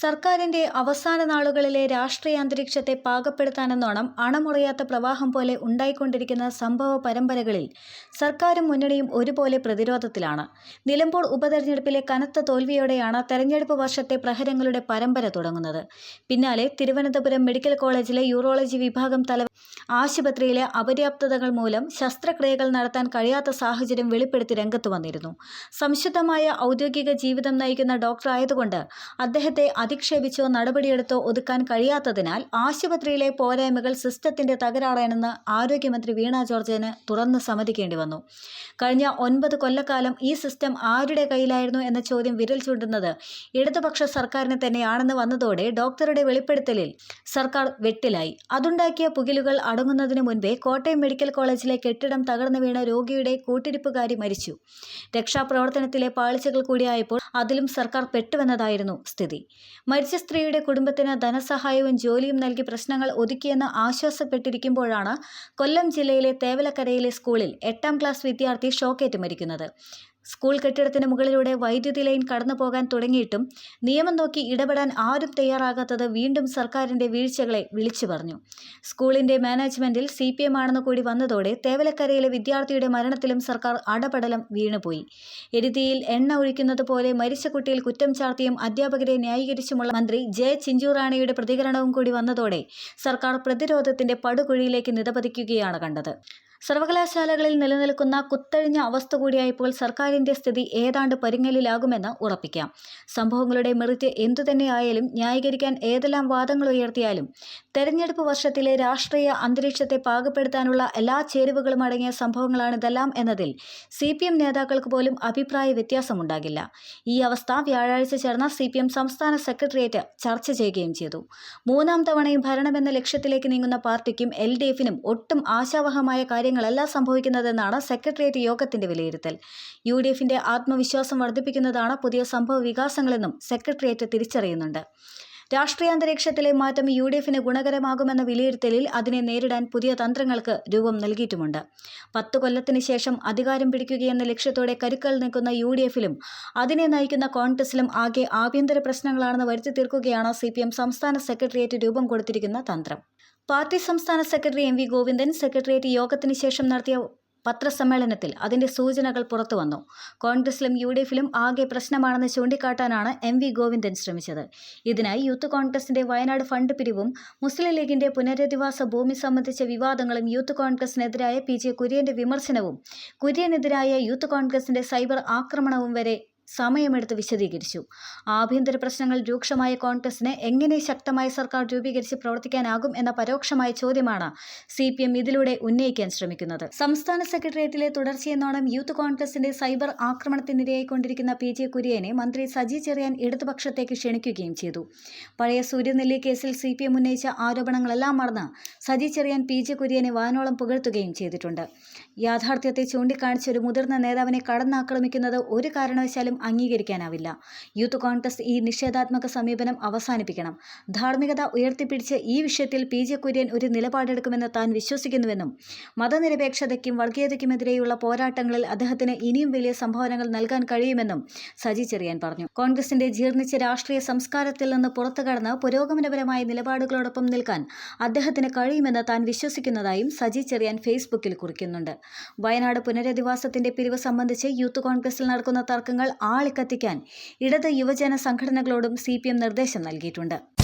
സർക്കാരിന്റെ അവസാന നാളുകളിലെ രാഷ്ട്രീയ അന്തരീക്ഷത്തെ പാകപ്പെടുത്താനെന്നോണം അണമുറയാത്ത പ്രവാഹം പോലെ ഉണ്ടായിക്കൊണ്ടിരിക്കുന്ന സംഭവ പരമ്പരകളിൽ സർക്കാരും മുന്നണിയും ഒരുപോലെ പ്രതിരോധത്തിലാണ്. നിലമ്പൂർ ഉപതെരഞ്ഞെടുപ്പിലെ കനത്ത തോൽവിയോടെയാണ് തെരഞ്ഞെടുപ്പ് വർഷത്തെ പ്രഹരങ്ങളുടെ പരമ്പര തുടങ്ങുന്നത്. പിന്നാലെ തിരുവനന്തപുരം മെഡിക്കൽ കോളേജിലെ യൂറോളജി വിഭാഗം തല ആശുപത്രിയിലെ അപര്യാപ്തതകൾ മൂലം ശസ്ത്രക്രിയകൾ നടത്താൻ കഴിയാത്ത സാഹചര്യം വെളിപ്പെടുത്തി രംഗത്ത് വന്നിരുന്നു. സംശുദ്ധമായ ഔദ്യോഗിക ജീവിതം നയിക്കുന്ന ഡോക്ടർ ആയതുകൊണ്ട് അദ്ദേഹത്തെ അധിക്ഷേപിച്ചോ നടപടിയെടുത്തോ ഒതുക്കാൻ കഴിയാത്തതിനാൽ ആശുപത്രിയിലെ പോരായ്മകൾ സിസ്റ്റത്തിന്റെ തകരാറാണെന്ന് ആരോഗ്യമന്ത്രി വീണ ജോർജിന് തുറന്ന് സമ്മതിക്കേണ്ടി വന്നു. കഴിഞ്ഞ ഒൻപത് കൊല്ലക്കാലം ഈ സിസ്റ്റം ആരുടെ കയ്യിലായിരുന്നു എന്ന ചോദ്യം വിരൽ ചൂണ്ടുന്നത് ഇടതുപക്ഷ സർക്കാരിന് തന്നെയാണെന്ന് വന്നതോടെ ഡോക്ടറുടെ വെളിപ്പെടുത്തലിൽ സർക്കാർ വെട്ടിലായി. അതുണ്ടാക്കിയ പുകിലുകൾ അടങ്ങുന്നതിന് മുൻപേ കോട്ടയം മെഡിക്കൽ കോളേജിലെ കെട്ടിടം തകർന്നു വീണ രോഗിയുടെ കൂട്ടിരിപ്പുകാരി മരിച്ചു. രക്ഷാപ്രവർത്തനത്തിലെ പാളിച്ചകൾ കൂടിയായപ്പോൾ അതിലും സർക്കാർ പെട്ടുവെന്നതായിരുന്നു സ്ഥിതി. മരിച്ച സ്ത്രീയുടെ കുടുംബത്തിന് ധനസഹായവും ജോലിയും നൽകി പ്രശ്നങ്ങൾ ഒതുക്കിയെന്ന് ആശ്വാസപ്പെട്ടിരിക്കുമ്പോഴാണ് കൊല്ലം ജില്ലയിലെ തേവലക്കരയിലെ സ്കൂളിൽ എട്ടാം ക്ലാസ് വിദ്യാർത്ഥി ഷോക്കേറ്റ് മരിക്കുന്നത്. സ്കൂൾ കെട്ടിടത്തിന് മുകളിലൂടെ വൈദ്യുതി ലൈൻ കടന്നു പോകാൻ തുടങ്ങിയിട്ടും നിയമം നോക്കി ഇടപെടാൻ ആരും തയ്യാറാകാത്തത് വീണ്ടും സർക്കാരിന്റെ വീഴ്ചകളെ വിളിച്ചു പറഞ്ഞു. സ്കൂളിന്റെ മാനേജ്മെന്റിൽ സി പി എം ആണെന്ന് കൂടി വന്നതോടെ തേവലക്കരയിലെ വിദ്യാർത്ഥിയുടെ മരണത്തിലും സർക്കാർ അടപടലം വീണുപോയി. എരുതിയിൽ എണ്ണ ഒഴിക്കുന്നത് പോലെ മരിച്ച കുട്ടിയിൽ കുറ്റം ചാർത്തിയും അധ്യാപകരെ ന്യായീകരിച്ചുമുള്ള മന്ത്രി ജെ ചിഞ്ചുറാണിയുടെ പ്രതികരണവും കൂടി വന്നതോടെ സർക്കാർ പ്രതിരോധത്തിന്റെ പടുകുഴിയിലേക്ക് നിതപതിക്കുകയാണ് കണ്ടത്. സർവകലാശാലകളിൽ നിലനിൽക്കുന്ന കുത്തഴിഞ്ഞ അവസ്ഥ കൂടിയായപ്പോൾ സർക്കാരിന്റെ സ്ഥിതി ഏതാണ്ട് പരിങ്ങലിലാകുമെന്ന് ഉറപ്പിക്കാം. സംഭവങ്ങളുടെ മെറിറ്റ് എന്തുതന്നെയായാലും ന്യായീകരിക്കാൻ ഏതെല്ലാം വാദങ്ങൾ ഉയർത്തിയാലും തെരഞ്ഞെടുപ്പ് വർഷത്തിലെ രാഷ്ട്രീയ അന്തരീക്ഷത്തെ പാകപ്പെടുത്താനുള്ള എല്ലാ ചേരുവകളും അടങ്ങിയ സംഭവങ്ങളാണ് ഇതെല്ലാം എന്നതിൽ സി പി എം നേതാക്കൾക്ക് പോലും അഭിപ്രായ വ്യത്യാസമുണ്ടാകില്ല. ഈ അവസ്ഥ വ്യാഴാഴ്ച ചേർന്ന സി പി എം സംസ്ഥാന സെക്രട്ടേറിയറ്റ് ചർച്ച ചെയ്യുകയും ചെയ്തു. മൂന്നാം തവണയും ഭരണമെന്ന ലക്ഷ്യത്തിലേക്ക് നീങ്ങുന്ന പാർട്ടിക്കും എൽ ഡി എഫിനും ഒട്ടും ആശാവഹമായ കാര്യങ്ങളല്ല സംഭവിക്കുന്നതെന്നാണ് സെക്രട്ടേറിയറ്റ് യോഗത്തിന്റെ വിലയിരുത്തൽ. യു ഡി എഫിന്റെ ആത്മവിശ്വാസം വർദ്ധിപ്പിക്കുന്നതാണ് പുതിയ സംഭവ വികാസങ്ങളെന്നും സെക്രട്ടേറിയറ്റ് തിരിച്ചറിയുന്നുണ്ട്. രാഷ്ട്രീയാന്തരീക്ഷത്തിലെ മാറ്റം യു ഡി എഫിന് ഗുണകരമാകുമെന്ന വിലയിരുത്തലിൽ അതിനെ നേരിടാൻ പുതിയ തന്ത്രങ്ങൾക്ക് രൂപം നൽകിയിട്ടുമുണ്ട്. പത്ത് കൊല്ലത്തിന് ശേഷം അധികാരം പിടിക്കുകയെന്ന ലക്ഷ്യത്തോടെ കരുക്കൾ നിൽക്കുന്ന യു ഡി എഫിലും അതിനെ നയിക്കുന്ന കോൺഗ്രസിലും ആകെ ആഭ്യന്തര പ്രശ്നങ്ങളാണെന്ന് വരുത്തി തീർക്കുകയാണ് സി പി എം സംസ്ഥാന സെക്രട്ടേറിയറ്റ് രൂപം കൊടുത്തിരിക്കുന്ന തന്ത്രം. പാർട്ടി സംസ്ഥാന secretary M V Govindan secretariat യോഗത്തിന് ശേഷം നടത്തിയ പത്രസമ്മേളനത്തിൽ അതിന്റെ സൂചനകൾ പുറത്തുവന്നു. കോൺഗ്രസിലും യു ഡി എഫിലും ആകെ പ്രശ്നമാണെന്ന് ചൂണ്ടിക്കാട്ടാനാണ് എം വി ഗോവിന്ദൻ ശ്രമിച്ചത്. ഇതിനായി യൂത്ത് കോൺഗ്രസിന്റെ വയനാട് ഫണ്ട് പിരിവും മുസ്ലിം ലീഗിന്റെ പുനരധിവാസ ഭൂമി സംബന്ധിച്ച വിവാദങ്ങളും യൂത്ത് കോൺഗ്രസിനെതിരായ പി. ജെ. കുര്യന്റെ വിമർശനവും കുര്യനെതിരായ യൂത്ത് കോൺഗ്രസിന്റെ സൈബർ ആക്രമണവും വരെ സമയമെടുത്ത് വിശദീകരിച്ചു. ആഭ്യന്തര പ്രശ്നങ്ങൾ രൂക്ഷമായ കോൺഗ്രസിന് എങ്ങനെ ശക്തമായ സർക്കാർ രൂപീകരിച്ച് പ്രവർത്തിക്കാനാകും എന്ന പരോക്ഷമായ ചോദ്യമാണ് സി പി എം ഇതിലൂടെ ഉന്നയിക്കാൻ ശ്രമിക്കുന്നത്. സംസ്ഥാന സെക്രട്ടേറിയറ്റിലെ തുടർച്ചയെന്നോണം യൂത്ത് കോൺഗ്രസിന്റെ സൈബർ ആക്രമണത്തിനിരയായിക്കൊണ്ടിരിക്കുന്ന പി ജെ കുര്യനെ മന്ത്രി സജി ചെറിയാൻ ഇടതുപക്ഷത്തേക്ക് ക്ഷണിക്കുകയും ചെയ്തു. പഴയ സൂര്യനെല്ലി കേസിൽ സി പി എം ഉന്നയിച്ച ആരോപണങ്ങളെല്ലാം മറന്ന് സജി ചെറിയാൻ പി ജെ കുര്യനെ വാനോളം പുകഴ്ത്തുകയും ചെയ്തിട്ടുണ്ട്. യാഥാർത്ഥ്യത്തെ ചൂണ്ടിക്കാണിച്ച ഒരു മുതിർന്ന നേതാവിനെ കടന്നാക്രമിക്കുന്നത് ഒരു കാരണവശാലും അംഗീകരിക്കാനാവില്ല. യൂത്ത് കോൺഗ്രസ് ഈ നിഷേധാത്മക സമീപനം അവസാനിപ്പിക്കണം. ധാർമ്മികത ഉയർത്തിപ്പിടിച്ച് ഈ വിഷയത്തിൽ പി ജെ കുര്യൻ ഒരു നിലപാടെടുക്കുമെന്ന് താൻ വിശ്വസിക്കുന്നുവെന്നും മതനിരപേക്ഷതയ്ക്കും വർഗീയതയ്ക്കുമെതിരെയുള്ള പോരാട്ടങ്ങളിൽ അദ്ദേഹത്തിന് ഇനിയും വലിയ സംഭാവനകൾ നൽകാൻ കഴിയുമെന്നും സജി ചെറിയാൻ പറഞ്ഞു. കോൺഗ്രസിന്റെ ജീർണിച്ച രാഷ്ട്രീയ സംസ്കാരത്തിൽ നിന്ന് പുറത്തുകടന്ന് പുരോഗമനപരമായ നിലപാടുകളോടൊപ്പം നിൽക്കാൻ അദ്ദേഹത്തിന് കഴിയുമെന്ന് താൻ വിശ്വസിക്കുന്നതായും സജി ചെറിയാൻ ഫേസ്ബുക്കിൽ കുറിക്കുന്നുണ്ട്. വയനാട് പുനരധിവാസത്തിന്റെ പിരിവ് സംബന്ധിച്ച് യൂത്ത് കോൺഗ്രസിൽ നടക്കുന്ന തർക്കങ്ങൾ ആളിക്കത്തിക്കാൻ ഇടത് യുവജന സംഘടനകളോടും സി നിർദ്ദേശം നൽകിയിട്ടുണ്ട്.